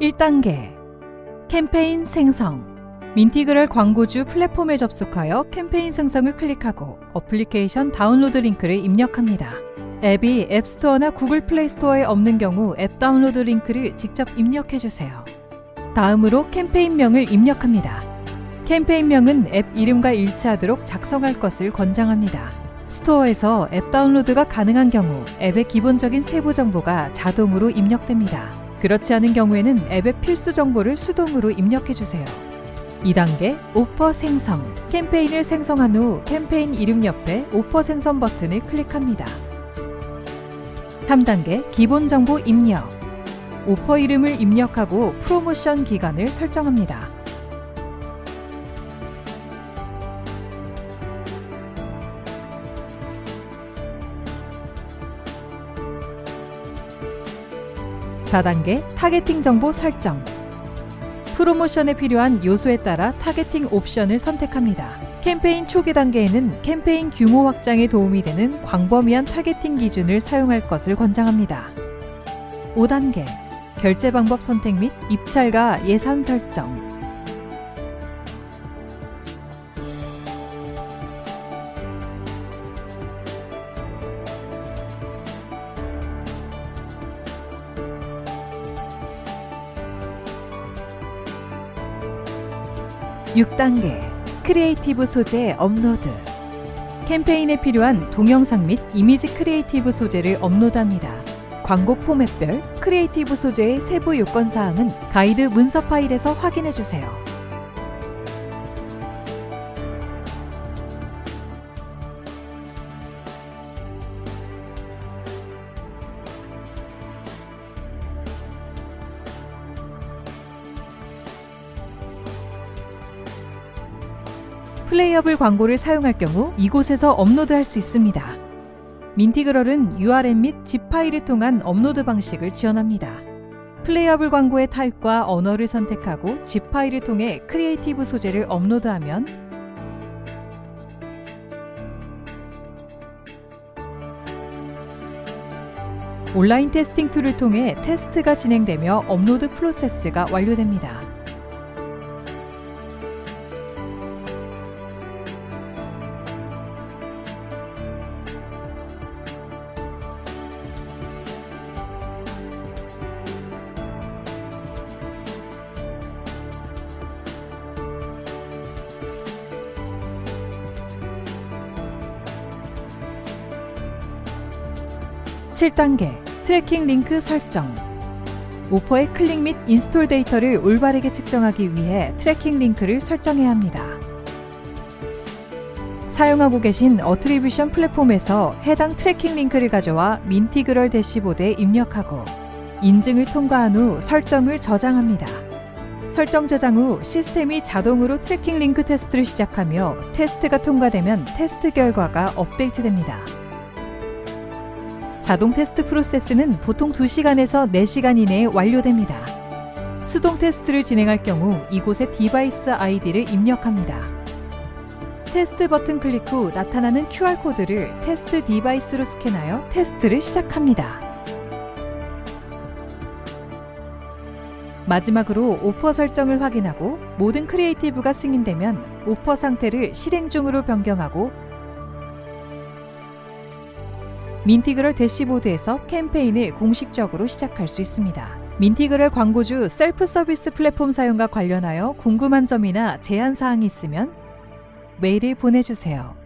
1단계 캠페인 생성 민티그럴 광고주 플랫폼에 접속하여 캠페인 생성을 클릭하고 어플리케이션 다운로드 링크를 입력합니다. 앱이 앱스토어나 구글 플레이 스토어에 없는 경우 앱 다운로드 링크를 직접 입력해 주세요. 다음으로 캠페인명을 입력합니다. 캠페인명은 앱 이름과 일치하도록 작성할 것을 권장합니다. 스토어에서 앱 다운로드가 가능한 경우 앱의 기본적인 세부 정보가 자동으로 입력됩니다. 그렇지 않은 경우에는 앱의 필수 정보를 수동으로 입력해 주세요. 2단계 오퍼 생성 캠페인을 생성한 후 캠페인 이름 옆에 오퍼 생성 버튼을 클릭합니다. 3단계 기본 정보 입력 오퍼 이름을 입력하고 프로모션 기간을 설정합니다. 사단계 타겟팅 정보 설정 프로모션에 필요한 요소에 따라 타겟팅 옵션을 선택합니다. 캠페인 초기 단계에는 캠페인 규모 확장에 도움이 되는 광범위한 타겟팅 기준을 사용할 것을 권장합니다. 5단계 결제 방법 선택 및 입찰과 예산 설정. 육 단계 크리에이티브 소재 업로드 캠페인에 필요한 동영상 및 이미지 크리에이티브 소재를 업로드합니다. 광고 포맷별 크리에이티브 소재의 세부 요건 사항은 가이드 문서 파일에서 확인해 주세요. 플레이어블 광고를 사용할 경우 이곳에서 업로드할 수 있습니다. 민티그럴은 URL 및 zip 파일을 통한 업로드 방식을 지원합니다. 플레이어블 광고의 타입과 언어를 선택하고 zip 파일을 통해 크리에이티브 소재를 업로드하면 온라인 테스팅 툴을 통해 테스트가 진행되며 업로드 프로세스가 완료됩니다. 칠 단계 트래킹 링크 설정 오퍼의 클릭 및 인스톨 데이터를 올바르게 측정하기 위해 트래킹 링크를 설정해야 합니다. 사용하고 계신 어트리뷰션 플랫폼에서 해당 트래킹 링크를 가져와 민티그럴 대시보드에 입력하고 인증을 통과한 후 설정을 저장합니다. 설정 저장 후 시스템이 자동으로 트래킹 링크 테스트를 시작하며 테스트가 통과되면 테스트 결과가 업데이트됩니다. 자동 테스트 프로세스는 보통 2시간에서 4시간 이내에 완료됩니다. 수동 테스트를 진행할 경우 이곳에 디바이스 아이디를 입력합니다. 테스트 버튼 클릭 후 나타나는 QR코드를 테스트 디바이스로 스캔하여 테스트를 시작합니다. 마지막으로 오퍼 설정을 확인하고 모든 크리에이티브가 승인되면 오퍼 상태를 실행 중으로 변경하고 민티그럴 대시보드에서 캠페인을 공식적으로 시작할 수 있습니다. 민티그럴 광고주 셀프 서비스 플랫폼 사용과 관련하여 궁금한 점이나 제안 사항이 있으면 메일을 보내주세요.